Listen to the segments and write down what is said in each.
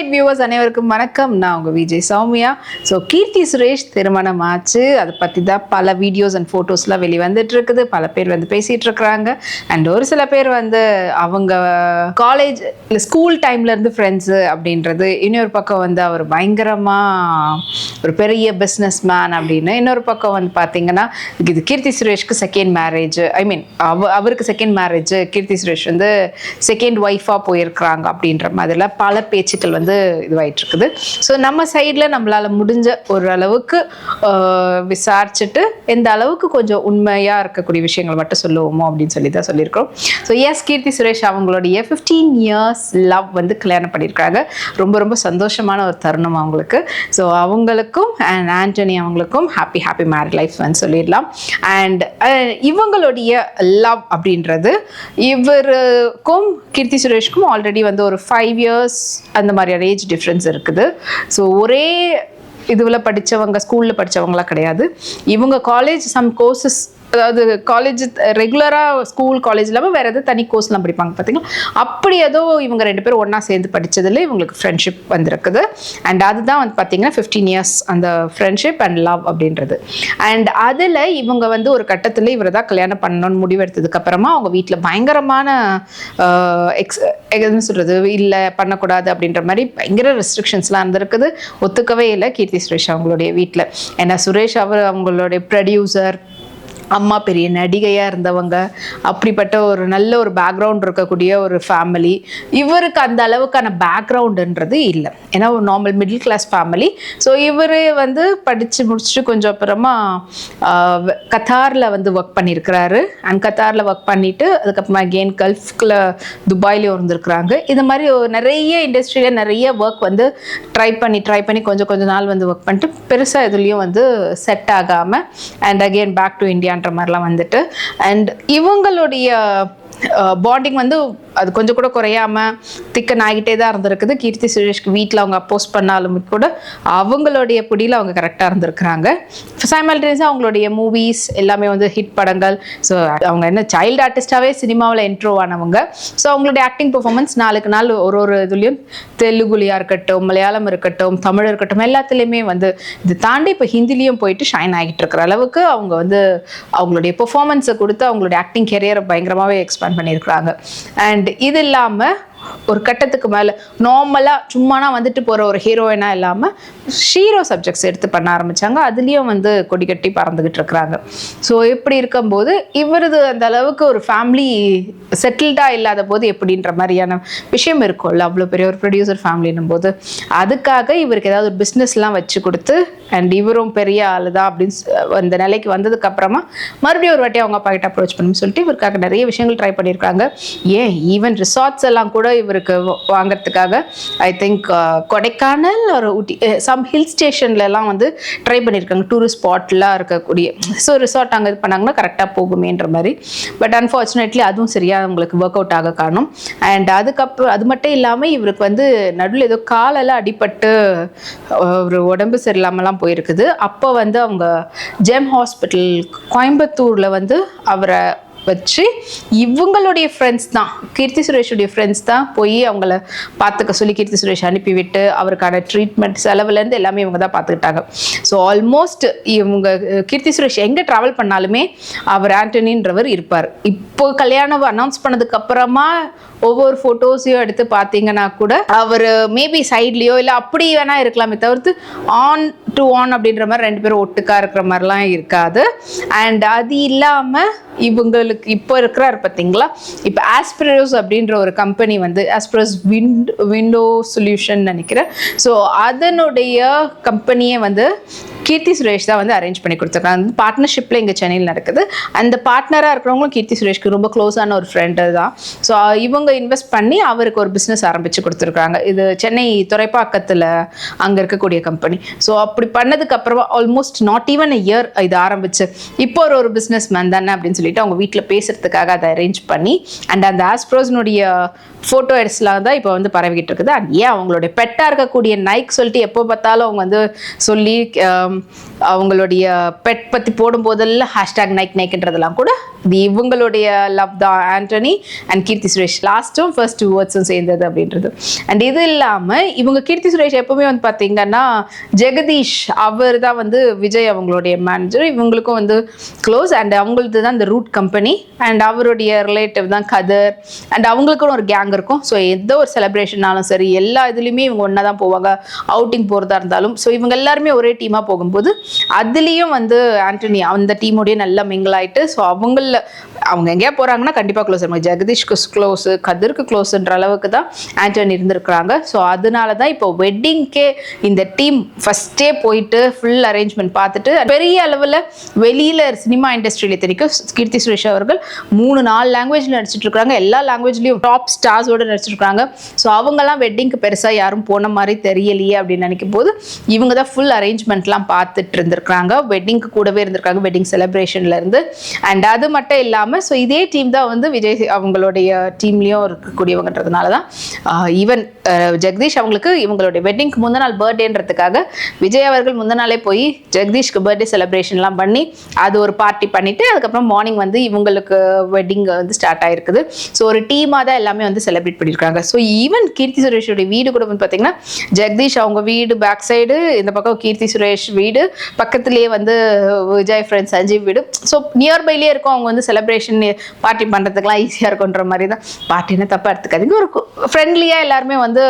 Spotlight viewers அனைவருக்கும் வணக்கம். நான் உங்கள் விஜய் சௌமியா. ஸோ கீர்த்தி சுரேஷ் திருமணம் ஆச்சு. அதை பற்றி தான் பல வீடியோஸ் அண்ட் ஃபோட்டோஸ்லாம் வெளிவந்துட்டு இருக்குது. பல பேர் வந்து பேசிகிட்டு இருக்கிறாங்க. அண்ட் ஒரு சில பேர் வந்து அவங்க காலேஜ் இல்லை ஸ்கூல் டைம்லேருந்து ஃப்ரெண்ட்ஸு அப்படின்றது இன்னொரு பக்கம் வந்து அவர் பயங்கரமாக ஒரு பெரிய பிஸ்னஸ் மேன் அப்படின்னு இன்னொரு பக்கம் வந்து பார்த்தீங்கன்னா இது கீர்த்தி சுரேஷ்க்கு செகண்ட் மேரேஜ் ஐ மீன் அவ அவருக்கு செகண்ட் மேரேஜ் கீர்த்தி சுரேஷ் வந்து செகண்ட் ஒய்ஃபாக போயிருக்கிறாங்க அப்படின்ற மாதிரிலாம் பல பேச்சுக்கள் வந்து இதுவாயிட்டு இருக்குது ஸோ நம்ம சைடில் நம்மளால் முடிஞ்ச ஒரு அளவுக்கு விசாரிச்சுட்டு எந்த அளவுக்கு கொஞ்சம் உண்மையாக இருக்கக்கூடிய விஷயங்கள் மட்டும் சொல்லுவோமோ அப்படின்னு சொல்லி தான் சொல்லியிருக்கோம் ஸோ எஸ் கீர்த்தி சுரேஷ் அவங்களுடைய ஃபிஃப்டீன் இயர்ஸ் லவ் வந்து கல்யாணம் பண்ணியிருக்காங்க ரொம்ப ரொம்ப சந்தோஷமான ஒரு தருணம் அவங்களுக்கு. ஸோ அவங்களுக்கும் அண்ட் ஆண்டனி அவங்களுக்கும் ஹாப்பி ஹாப்பி மேரிட் லைஃப் வந்து சொல்லிடலாம். அண்ட் இவங்களுடைய லவ் அப்படின்றது இவருக்கும் கீர்த்தி சுரேஷ்க்கும் ஆல்ரெடி வந்து ஒரு ஃபைவ் இயர்ஸ் அந்த மாதிரியான ஏஜ் டிஃப்ரென்ஸ் இருக்குது. ஸோ ஒரே இதுவில் படித்தவங்க ஸ்கூலில் படித்தவங்களாம் கிடையாது. இவங்க காலேஜ் சம் கோர்சஸ் அதாவது காலேஜ் ரெகுலராக ஸ்கூல் காலேஜ் இல்லாமல் வேறு எதாவது தனி கோர்ஸ்லாம் படிப்பாங்க பார்த்தீங்களா அப்படி ஏதோ இவங்க ரெண்டு பேரும் ஒன்றா சேர்ந்து படித்ததில் இவங்களுக்கு ஃப்ரெண்ட்ஷிப் வந்திருக்குது. அண்ட் அதுதான் வந்து பார்த்தீங்கன்னா ஃபிஃப்டீன் இயர்ஸ் அந்த ஃப்ரெண்ட்ஷிப் அண்ட் லவ் அப்படின்றது. அண்ட் அதில் இவங்க வந்து ஒரு கட்டத்தில் இவரை தான் கல்யாணம் பண்ணணும்னு முடிவெடுத்ததுக்கு அப்புறமா அவங்க வீட்டில் பயங்கரமான எக்ஸ் என்ன சொல்கிறது இல்லை பண்ணக்கூடாது அப்படின்ற மாதிரி பயங்கர ரெஸ்ட்ரிக்ஷன்ஸ்லாம் இருந்திருக்குது. ஒத்துக்கவே இல்லை கீர்த்தி சுரேஷ் அவங்களுடைய வீட்டில் ஏன்னா சுரேஷ் அவர் அவங்களுடைய ப்ரொடியூசர் அம்மா பெரிய நடிகையாக இருந்தவங்க அப்படிப்பட்ட ஒரு நல்ல ஒரு பேக்ரவுண்ட் இருக்கக்கூடிய ஒரு ஃபேமிலி இவருக்கு அந்த அளவுக்கான பேக்ரவுண்டுன்றது இல்லை. ஏன்னா ஒரு normal middle class family so இவர் வந்து படித்து முடிச்சுட்டு கொஞ்சம் அப்புறமா கத்தாரில் வந்து ஒர்க் பண்ணியிருக்கிறாரு அண்ட் கத்தாரில் ஒர்க் பண்ணிவிட்டு அதுக்கப்புறமா அகெயின் கல்ஃப்கில் துபாயிலையும் இருந்திருக்கிறாங்க. இது மாதிரி நிறைய இண்டஸ்ட்ரியில் நிறைய ஒர்க் வந்து ட்ரை பண்ணி ட்ரை பண்ணி கொஞ்சம் கொஞ்சம் நாள் வந்து ஒர்க் பண்ணிட்டு பெருசாக இதுலேயும் வந்து செட் ஆகாமல் அண்ட் அகெயின் பேக் டு அப்படின்ற மாதிரிலாம் வந்துட்டு அண்ட் இவங்களுடைய பாண்டிங் வந்து அது கொஞ்சம் கூட குறையாம திக்கன் ஆகிட்டே தான் இருந்திருக்குது. கீர்த்தி சுரேஷ்க்கு வீட்டில் அவங்க அப்போஸ் பண்ணாலும் கூட அவங்களுடைய பிடியில் அவங்க கரெக்டாக இருந்திருக்கிறாங்க. சைமல்டேனியஸாக அவங்களுடைய மூவிஸ் எல்லாமே வந்து ஹிட் படங்கள். ஸோ அவங்க என்ன சைல்டு ஆர்டிஸ்டாகவே சினிமாவில் என்ட்ரோ ஆனவங்க. ஸோ அவங்களுடைய ஆக்டிங் பெர்ஃபார்மன்ஸ் நாளுக்கு நாள் ஒரு ஒரு இதுலேயும் தெலுங்குலியாக இருக்கட்டும் மலையாளம் இருக்கட்டும் தமிழ் இருக்கட்டும் எல்லாத்துலேயுமே வந்து இது தாண்டி இப்போ ஹிந்திலையும் போயிட்டு ஷைன் ஆகிட்டு இருக்கிற அளவுக்கு அவங்க வந்து அவங்களுடைய பெர்ஃபார்மன்ஸை கொடுத்து அவங்களுடைய ஆக்டிங் கெரியரை பயங்கரமாகவே எக்ஸ்பேண்ட் பண்ணியிருக்கிறாங்க. அண்ட் இது இல்லாமல் ஒரு கட்டத்துக்கு மேலே. நார்மலாக சும்மானா வந்துட்டு போகிற ஒரு ஹீரோயினாக இல்லாமல் ஹீரோ சப்ஜெக்ட்ஸ் எடுத்து பண்ண ஆரம்பித்தாங்க அதுலேயும் வந்து கொடி கட்டி பறந்துக்கிட்டு இருக்கிறாங்க. ஸோ இப்படி இருக்கும்போது இவரது அந்த அளவுக்கு ஒரு ஃபேமிலி செட்டில்டாக இல்லாத போது எப்படின்ற மாதிரியான விஷயம் இருக்கும்ல. அவ்வளோ பெரிய ஒரு ப்ரொடியூசர் ஃபேமிலின்னும் போது. அதுக்காக இவருக்கு ஏதாவது ஒரு பிஸ்னஸ்லாம் வச்சு கொடுத்து அண்ட் இவரும் பெரிய ஆள் தான் அப்படின்னு சொ- அந்த நிலைக்கு வந்ததுக்கு அப்புறமா மறுபடியும் ஒரு வாட்டி அவங்க அப்பா கிட்ட அப்ரோச் பண்ணணும்னு சொல்லிட்டு இவருக்காக நிறைய விஷயங்கள் ட்ரை பண்ணியிருக்காங்க. ஏன்? ஈவன் ரிசார்ட்ஸ் எல்லாம் கூட இவருக்கு வாங்கறதுக்காக ஐ திங்க் கொடைக்கானல் ஒரு ஊட்டி சம் ஹில் ஸ்டேஷன்லலாம் வந்து ட்ரை பண்ணியிருக்காங்க டூரிஸ்ட் ஸ்பாட்லாம் இருக்கக்கூடிய ஸோ ரிசார்ட் அங்கே இது பண்ணாங்கன்னா கரெக்டாக போகுமேன்ற மாதிரி. பட் அன்ஃபார்ச்சுனேட்லி அதுவும் சரியாக உங்களுக்கு ஒர்க் அவுட் ஆக காணும் அண்ட் அதுக்கப்புறம் அது மட்டும் இல்லாமல் இவருக்கு வந்து நடுவில் ஏதோ காலெல்லாம் அடிபட்டு ஒரு உடம்பு சரியில்லாமலாம் போயிருக்குது. அப்போ வந்து அவங்க ஜெம் ஹாஸ்பிட்டல் கோயம்புத்தூரில் வந்து அவரை வச்சு இவங்களுடைய ஃப்ரெண்ட்ஸ் தான். கீர்த்தி சுரேஷுடைய ஃப்ரெண்ட்ஸ் தான் போய் அவங்கள பார்த்துக்க சொல்லி கீர்த்தி சுரேஷ் அனுப்பிவிட்டு அவருக்கான ட்ரீட்மெண்ட் செலவுலேருந்து எல்லாமே இவங்க தான் பார்த்துக்கிட்டாங்க ஸோ ஆல்மோஸ்ட் இவங்க கீர்த்தி சுரேஷ் எங்கே ட்ராவல் பண்ணாலுமே அவர் ஆண்டனின்றவர் இருப்பார். இப்போ கல்யாணம் அனௌன்ஸ் பண்ணதுக்கு அப்புறமா ஒவ்வொரு ஃபோட்டோஸையும் எடுத்து பார்த்தீங்கன்னா கூட அவர் மேபி சைட்லேயோ இல்லை அப்படி வேணா இருக்கலாமே தவிர்த்து ஆன் டு ஆன் அப்படின்ற மாதிரி ரெண்டு பேரும் ஒட்டுக்கா இருக்கிற மாதிரிலாம் இருக்காது. அண்ட் அது இல்லாமல் இவங்க உங்களுக்கு இப்போ இருக்கிறார் பார்த்தீங்களா? இப்போ ஆஸ்பிரோஸ் அப்படின்ற ஒரு கம்பெனி வந்து ஆஸ்பிரோஸ் விண்ட் விண்டோ சொல்யூஷன் நினைக்கிறேன். ஸோ அதனுடைய கம்பெனியே வந்து கீர்த்தி சுரேஷ் தான் வந்து அரேஞ்ச் பண்ணி கொடுத்துருக்காங்க. அந்த பார்ட்னர்ஷிப்பில் இங்கே சென்னையில் நடக்குது. அந்த பார்ட்னராக இருக்கிறவங்களும் கீர்த்தி சுரேஷ்க்கு ரொம்ப க்ளோஸான ஒரு ஃப்ரெண்டு தான். ஸோ இவங்க இன்வெஸ்ட் பண்ணி அவருக்கு ஒரு பிஸ்னஸ் ஆரம்பித்து கொடுத்துருக்காங்க. இது சென்னை துறைப்பாக்கத்தில் அங்கே இருக்கக்கூடிய கம்பெனி ஸோ அப்படி பண்ணதுக்கு அப்புறமா almost not even a year இது ஆரம்பிச்சு. இப்போ ஒரு ஒரு பிஸ்னஸ் மேன் தானே அப்படின்னு சொல்லிட்டு அவங்க வீட்டில் பேசுறதுக்காக அதை அரேஞ்ச் பண்ணி அண்ட் அந்த ஆஸ்ப்ரோஸ்னுடைய ஃபோட்டோ எட்ஸ்லாம் தான் இப்போ வந்து பரவிக்கிட்டு இருக்குது. அண்ட் ஏன் அவங்களுடைய பெட்டாக இருக்கக்கூடிய நைக் சொல்லிட்டு எப்போ பார்த்தாலும் அவங்க வந்து சொல்லி um, அவங்களுடைய பெட் பற்றி போடும்போதெல்லாம் ஹேஷ்டாக் நைக் நைக்ன்றதெல்லாம் கூட இது இவங்களுடைய லவ் தான் ஆண்டனி அண்ட் கீர்த்தி சுரேஷ். லாஸ்ட்டும் ஃபர்ஸ்ட் வேர்ட்ஸும் சேர்ந்தது அப்படின்றது. அண்ட் இது இல்லாமல் இவங்க கீர்த்தி சுரேஷ் எப்பவுமே வந்து பார்த்தீங்கன்னா ஜெகதீஷ் அவர் தான் வந்து விஜய் அவங்களுடைய மேனேஜர் இவங்களுக்கும் வந்து க்ளோஸ் அண்ட் அவங்களது தான் இந்த ரூட் கம்பெனி அண்ட் அவருடைய ரிலேட்டிவ் தான் கதர். அண்ட் அவங்களுக்கும் ஒரு கேங் இருக்கும். ஸோ எந்த ஒரு செலிப்ரேஷன்னாலும் சரி எல்லா இதுலேயுமே இவங்க ஒன்றா தான் போவாங்க. அவுட்டிங் போகிறதா இருந்தாலும். ஸோ இவங்க எல்லாருமே ஒரே டீமாக போகும்போது அதுலேயும் வந்து ஆண்டனி அந்த டீமோடய நல்லா மிங்கிள் ஆகிட்டு ஸோ அவங்கள அவங்க எங்கேயா போகிறாங்கன்னா கண்டிப்பாக க்ளோஸ் இருப்பாங்க ஜெகதீஷ்க்கு க்ளோஸு கதிர்க்கு க்ளோஸுன்ற அளவுக்கு தான் ஆண்டனி இருந்திருக்கிறாங்க. ஸோ அதனால தான் இப்போ வெட்டிங்க்கே இந்த டீம் ஃபஸ்ட்டே போயிட்டு ஃபுல் அரேஞ்ச்மெண்ட் பார்த்துட்டு பெரிய அளவில் வெளியில் சினிமா இண்டஸ்ட்ரியில் இத்தனைக்கும் கீர்த்தி சுரேஷ் அவர்கள் மூணு நாலு லாங்குவேஜில் நடிச்சிட்டு இருக்காங்க. எல்லா லாங்குவேஜ்லேயும் டாப் ஸ்டார்ஸோடு நடிச்சிருக்காங்க ஸோ அவங்கெல்லாம் வெட்டிங்க்கு பெருசாக யாரும் போன மாதிரி தெரியலையே அப்படின்னு நினைக்கும் போது இவங்க தான் ஃபுல் அரேஞ்ச்மெண்ட்லாம் பார்த்துட்டு இருந்திருக்காங்க வெட்டிங்க்கு கூடவே இருந்திருக்காங்க வெட்டிங் செலிப்ரேஷன்ல இருந்து. அண்ட் அது மட்டும் இல்லாமல் ஸோ இதே டீம் தான் வந்து விஜய் அவங்களுடைய டீம்லேயும் இருக்கக்கூடியவங்கன்றதுனால தான் ஈவன் ஜெகதீஷ் அவங்களுக்கு இவங்களுடைய வெட்டிங்க்கு முந்தின நாள் பர்த்டேன்றதுக்காக விஜய் அவர்கள் முந்தின நாளே போய் ஜெகதீஷ்க்கு பர்த்டே செலிப்ரேஷன்லாம் பண்ணி அது ஒரு பார்ட்டி பண்ணிட்டு அதுக்கப்புறம் மார்னிங் வந்து இவங்களுக்கு வெட்டிங் வந்து ஸ்டார்ட் ஆயிருக்குது. ஸோ ஒரு டீமாக தான் எல்லாமே வந்து செலிப்ரேட் பண்ணியிருக்காங்க ஸோ ஈவன் கீர்த்தி சுரேஷோட வீடு கூட வந்து பார்த்தீங்கன்னா ஜெகதீஷ் அவங்க வீடு பேக் சைடு இந்த பக்கம் கீர்த்தி சுரேஷ் வீடு வீடு. பக்கத்துலேயே வந்து விஜய் ஃப்ரெண்ட் சஞ்சீவ் வீடு. ஸோ நியர்பைலேயே இருக்கும். அவங்க வந்து செலிப்ரேஷன் பார்ட்டி பண்ணுறதுக்குலாம் ஈஸியாக இருக்குன்ற மாதிரி தான் பார்ட்டினா தப்பாக எடுத்துக்காதீங்க. ஒரு ஃப்ரெண்ட்லியாக எல்லாருமே வந்து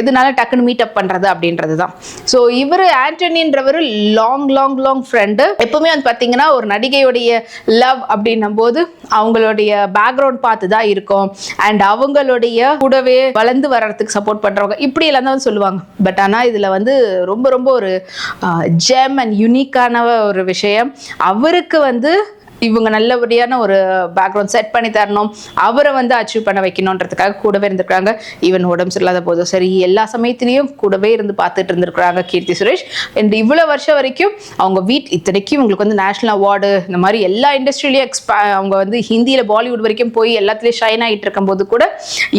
எதுனாலும் டக்குன்னு மீட் அப் பண்ணுறது அப்படின்றது தான் ஸோ இவர் ஆண்டனின்றவர் லாங் லாங் லாங் ஃப்ரெண்டு எப்பவுமே வந்து பார்த்தீங்கன்னா ஒரு நடிகையுடைய லவ் அப்படின்னும் போது அவங்களுடைய பேக்ரவுண்ட் பார்த்து தான் இருக்கும். அண்ட் அவங்களுடைய கூடவே வளர்ந்து வர்றதுக்கு சப்போர்ட் பண்ணுறவங்க இப்படி எல்லாம் தான் சொல்லுவாங்க. பட் ஆனால் இதில் வந்து ரொம்ப ரொம்ப ஒரு ஜெம் அண்ட் யுனிக்கான ஒரு விஷயம். அவருக்கு வந்து இவங்க நல்லபடியான ஒரு பேக்ரவுண்ட் செட் பண்ணி தரணும். அவரை வந்து அச்சீவ் பண்ண வைக்கணுன்றதுக்காக கூடவே இருந்திருக்காங்க ஈவன் உடம்பு சரியில்லாத போதும் சரி எல்லா சமயத்திலையும் கூடவே இருந்து பார்த்துட்டு இருந்திருக்கிறாங்க கீர்த்தி சுரேஷ். அண்ட் இவ்வளோ வருஷம் வரைக்கும் அவங்க வீட் இத்தனைக்கும் இவங்களுக்கு வந்து நேஷனல் அவார்டு இந்த மாதிரி எல்லா இண்டஸ்ட்ரியிலையும் எக்ஸ்பா அவங்க வந்து ஹிந்தியில் பாலிவுட் வரைக்கும் போய் எல்லாத்துலேயும் ஷைன் ஆகிட்டு இருக்கும்போது கூட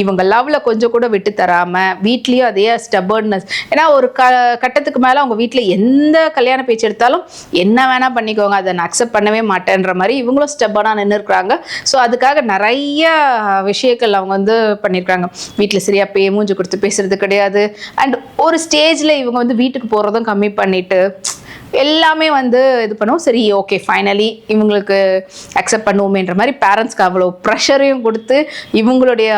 இவங்க லவ்வில் கொஞ்சம் கூட விட்டு தராமல் வீட்லேயும் அதே ஸ்டபர்ட்னஸ் ஏன்னா ஒரு க கட்டத்துக்கு மேலே அவங்க வீட்டில் எந்த கல்யாண பேச்சு எடுத்தாலும் என்ன வேணால் பண்ணிக்கோங்க அதை நான் அக்செப்ட் பண்ணவே மாட்டேன்ற மாதிரி இவங்களும் ஸ்டெப்பாக நின்று இருக்கிறாங்க ஸோ அதுக்காக நிறைய விஷயங்கள் அவங்க வந்து பண்ணியிருக்காங்க வீட்டில் சரியா பே மூஞ்சி கொடுத்து பேசுறது கிடையாது. அண்ட் ஒரு ஸ்டேஜில் இவங்க வந்து வீட்டுக்கு போகிறதும் கம்மி பண்ணிட்டு எல்லாமே வந்து இது பண்ணுவோம். சரி ஓகே ஃபைனலி இவங்களுக்கு அக்செப்ட் பண்ணுவோமேன்ற மாதிரி பேரண்ட்ஸ்க்கு அவ்வளோ ப்ரெஷரையும் கொடுத்து இவங்களுடைய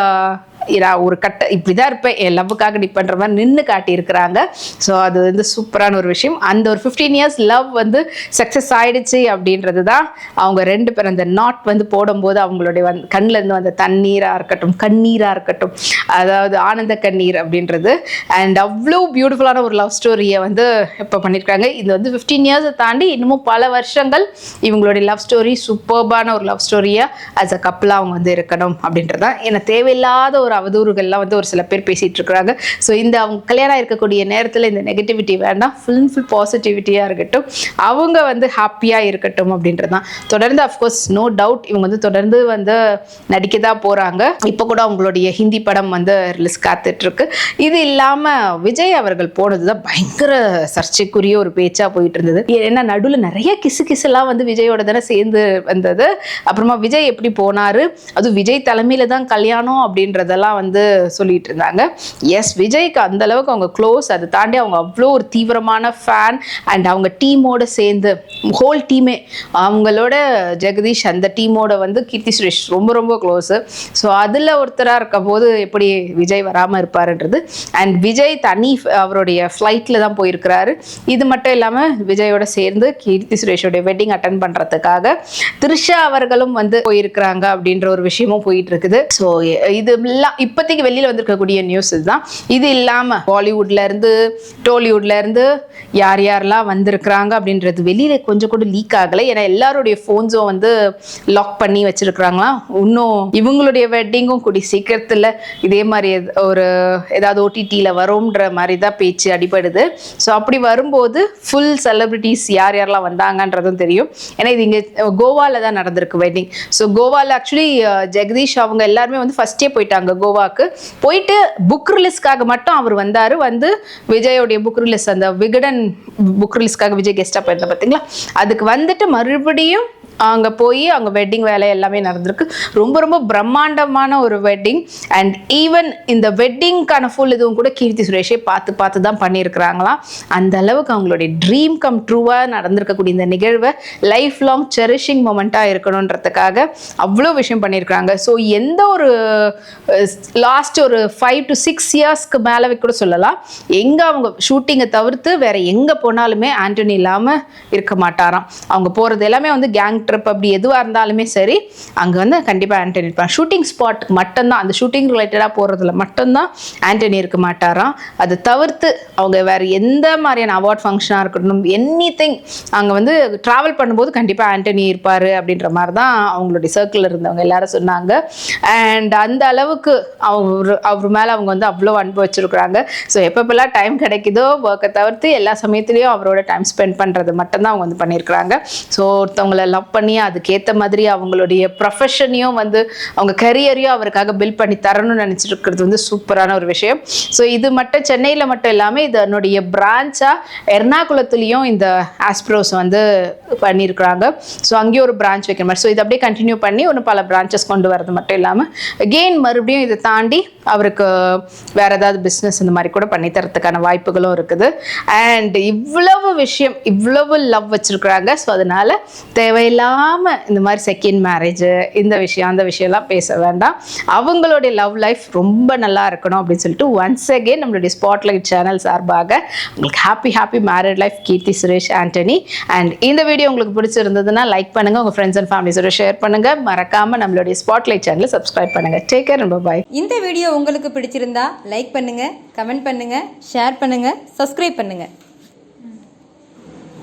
இரா ஒரு கட்ட இப்படி தான் இருப்பேன். என் லவ்வுக்காக டிப் பண்ணுற மாதிரி நின்று காட்டியிருக்கிறாங்க. ஸோ அது வந்து சூப்பரான ஒரு விஷயம். அந்த ஒரு ஃபிஃப்டீன் இயர்ஸ் லவ் வந்து சக்ஸஸ் ஆயிடுச்சு அப்படின்றது தான் அவங்க ரெண்டு பேரும். அந்த நாட் வந்து போடும்போது அவங்களுடைய வந் கண்ணிலேருந்து வந்த தண்ணீராக இருக்கட்டும் கண்ணீராக இருக்கட்டும். அதாவது ஆனந்த கண்ணீர் அப்படின்றது. அண்ட் அவ்வளோ பியூட்டிஃபுல்லான ஒரு லவ் ஸ்டோரியை வந்து இப்போ பண்ணியிருக்காங்க. இது வந்து ஃபிஃப்டீன் இயர்ஸை தாண்டி இன்னமும் பல வருஷங்கள் இவங்களுடைய லவ் ஸ்டோரி சூப்பர்பான ஒரு லவ் ஸ்டோரியாக ஆஸ் அ கப்பலாக அவங்க வந்து இருக்கணும் அப்படின்றது தான் ஏன்னா தேவையில்லாத ஒரு அவதூறுகள்லாம் வந்து ஒரு சில பேர் பேசிகிட்டு இருக்கிறாங்க ஸோ இந்த அவங்க கல்யாணம் இருக்கக்கூடிய நேரத்தில் இந்த நெகட்டிவிட்டி வேண்டாம். ஃபுல் அண்ட் ஃபுல் பாசிட்டிவிட்டியாக இருக்கட்டும். அவங்க வந்து ஹாப்பியாக இருக்கட்டும் அப்படின்றது தான் தொடர்ந்து அஃப்கோர்ஸ் நோ டவுட் இவங்க வந்து தொடர்ந்து வந்து நடிக்க தான் போகிறாங்க இப்போ கூட அவங்களுடைய ஹிந்தி படம் வந்து ரிலீஸ் காத்துட்ருக்கு. இது இல்லாமல் விஜய் அவர்கள் போனது தான் பயங்கர சர்ச்சைக்குரிய ஒரு பேச்சாக போயிட்டு இருந்தது ஏன்னா நடுவில் நிறைய கிசு கிசுலாம் வந்து விஜயோட தானே சேர்ந்து வந்தது. அப்புறமா விஜய் எப்படி போனார்? அது விஜய் தலைமையில் தான் கல்யாணம் அப்படின்றதெல்லாம் வந்து சொல்லிட்டு இருந்தாங்க எஸ் விஜய்க்கு அந்த அளவுக்கு அவங்க க்ளோஸ் அதை தாண்டி அவங்க அவ்வளோ ஒரு தீவிரமான ஃபேன் அண்ட் அவங்க டீமோட சேர்ந்து ஹோல் டீமே அவங்களோட ஜெகதீஷ் அந்த டீமோட வந்து கீர்த்தி சுரேஷ் ரொம்ப ரொம்ப க்ளோஸு ஸோ அதில் ஒருத்தராக இருக்க போது எப்படி விஜய் வராமல் இருப்பாருன்றது. அண்ட் விஜய் தனி அவருடைய ஃப்ளைட்டில் தான் போயிருக்கிறாரு. இது மட்டும் இல்லாமல் விஜயோட சேர்ந்து கீர்த்தி சுரேஷோடைய வெட்டிங் அட்டன் பண்ணுறதுக்காக த்ரிஷா அவர்களும் வந்து போயிருக்கிறாங்க அப்படின்ற ஒரு விஷயமும் போயிட்டு இருக்குது ஸோ இது இதுதான் இப்போதைக்கு வெளியில் வந்திருக்கக்கூடிய நியூஸ் இதுதான். இது இல்லாமல் பாலிவுட்லேருந்து டோலிவுட்லேருந்து யார் யாரெல்லாம் வந்திருக்கிறாங்க அப்படின்றது வெளியில் கொஞ்சம் கூட லீக் ஆகலை. ஏன்னா எல்லாருடைய ஃபோன்ஸும் வந்து லாக் பண்ணி வச்சிருக்கிறாங்களாம் இன்னும் இவங்களுடைய வெட்டிங்கும் கூடி சீக்கிரத்தில் இதே மாதிரி ஒரு ஏதாவது ஓடிடியில் வரும்ன்ற மாதிரி தான் பேச்சு அடிபடுது. ஸோ அப்படி வரும்போது ஃபுல் செலிப்ரிட்டிஸ் யார் யாரெல்லாம் வந்தாங்கன்றதும் தெரியும். ஏன்னா இது இங்கே கோவாவில் தான் நடந்திருக்கு வெட்டிங் ஸோ கோவாவில் ஆக்சுவலி ஜெகதீஷ் அவங்க எல்லாருமே வந்து ஃபஸ்ட்டே போயிட்டாங்க. கோவாக்கு. போயிட்டு புக் ரிலீஸ்க்காக மட்டும் அவர் வந்தார். வந்து விஜயோடைய புக் ரிலீஸ் அந்த விகடன் புக் ரிலீஸ்க்காக விஜய் கெஸ்ட்டாக போயிருந்தேன் பார்த்தீங்களா அதுக்கு வந்துட்டு மறுபடியும் அங்கே போய் அங்கே வெட்டிங் வேலை எல்லாமே நடந்திருக்கு. ரொம்ப ரொம்ப பிரம்மாண்டமான ஒரு வெட்டிங் அண்ட் ஈவன் இந்த வெட்டிங்க்கான ஃபுல் இதுவும் கூட கீர்த்தி சுரேஷே பார்த்து பார்த்து தான் பண்ணியிருக்கிறாங்களாம். அந்த அளவுக்கு அவங்களுடைய ட்ரீம் கம் ட்ரூவாக நடந்திருக்கக்கூடிய இந்த நிகழ்வை லைஃப் லாங் செரிஷிங் மூமெண்ட்டாக இருக்கணுன்றதுக்காக அவ்வளோ விஷயம் பண்ணியிருக்கிறாங்க. ஸோ எந்த ஒரு லாஸ்ட் ஒரு ஃபைவ் டு சிக்ஸ் இயர்ஸ்க்கு மேலே கூட சொல்லலாம். எங்கே அவங்க ஷூட்டிங்கை தவிர்த்து வேற எங்கே போனாலுமே ஆண்டனி இல்லாமல் இருக்க மாட்டாராம். அவங்க போகிறது எல்லாமே வந்து கேங் ட்ரிப் அப்படி எதுவாக இருந்தாலுமே சரி அங்கே வந்து கண்டிப்பாக ஆண்டனி இருப்பான். ஷூட்டிங் ஸ்பாட்டுக்கு மட்டும்தான். அந்த ஷூட்டிங் ரிலேட்டடாக போகிறதுல மட்டும்தான் ஆண்டனி இருக்க மாட்டாராம். அதை தவிர்த்து அவங்க வேறு எந்த மாதிரியான அவார்ட் ஃபங்க்ஷனாக இருக்கட்டும் எனி திங் அங்கே வந்து ட்ராவல் பண்ணும்போது கண்டிப்பாக ஆண்டனி இருப்பார் அப்படின்ற மாதிரி தான் அவங்களுடைய சர்க்கிளில் இருந்தவங்க எல்லாரும் சொன்னாங்க. அண்ட் அந்த அளவுக்கு அவர் அவர் மேலே அவங்க வந்து அவ்வளோ அன்பு வச்சிருக்கிறாங்க. ஸோ எப்பப்பெல்லாம் டைம் கிடைக்குதோ ஒர்க்கை தவிர்த்து எல்லா சமயத்துலேயும் அவரோட டைம் ஸ்பெண்ட் பண்ணுறது மட்டும்தான் அவங்க வந்து பண்ணியிருக்கிறாங்க ஸோ ஒருத்தவங்களை லவ் பண்ணி அதுக்கேற்ற மாதிரி அவங்களுடைய ப்ரொஃபஷனையும் வந்து அவங்க கரியரையும் அவருக்காக பில்ட் பண்ணி தரணும்னு நினச்சிட்டு இருக்கிறது வந்து சூப்பரான ஒரு விஷயம். ஸோ இது மட்டும் சென்னையில் மட்டும் இல்லாமல் இதனுடைய பிரான்ச்சாக எர்ணாகுளத்துலேயும் இந்த ஆஸ்ப்ரோஸ் வந்து பண்ணியிருக்கிறாங்க ஸோ அங்கேயும் ஒரு பிரான்ச் வைக்கிற மாதிரி. ஸோ இதை அப்படியே கண்டினியூ பண்ணி ஒன்று பல பிரான்ச்சஸ் கொண்டு வரது மட்டும் இல்லாமல் அகெயின் மறுபடியும் இதை தாண்டி அவருக்கு வேற ஏதாவது பிஸ்னஸ் இந்த மாதிரி கூட பண்ணி தரத்துக்கான வாய்ப்புகளும் இருக்குது. அண்ட் இவ்வளவு விஷயம் இவ்வளவு லவ் வச்சிருக்கிறாங்க. ஸோ அதனால தேவையில்லாமல் இந்த மாதிரி செகண்ட் மேரேஜ் இந்த விஷயம் அந்த விஷயம்லாம் பேச வேண்டாம். அவங்களுடைய லவ் லைஃப் ரொம்ப நல்லா இருக்கணும் அப்படின்னு சொல்லிட்டு ஒன்ஸ் அகெயின் நம்மளுடைய ஸ்பாட்லைட் சேனல் சார்பாக உங்களுக்கு happy happy married life Keerthy Suresh Antony. And இந்த வீடியோ உங்களுக்கு பிடிச்சிருந்ததுன்னா லைக் பண்ணுங்க உங்க ஃப்ரெண்ட்ஸ் அண்ட் ஃபேமிலிஸோட ஷேர் பண்ணுங்க. மறக்காம நம்மளுடைய ஸ்பாட்லைட் சேனலை சப்ஸ்கிரைப் பண்ணுங்க. டேக் கேர் பாய் இந்த வீடியோ உங்களுக்கு பிடிச்சிருந்தா லைக் பண்ணுங்க கமெண்ட் பண்ணுங்க ஷேர் பண்ணுங்க சப்ஸ்கிரைப் பண்ணுங்க.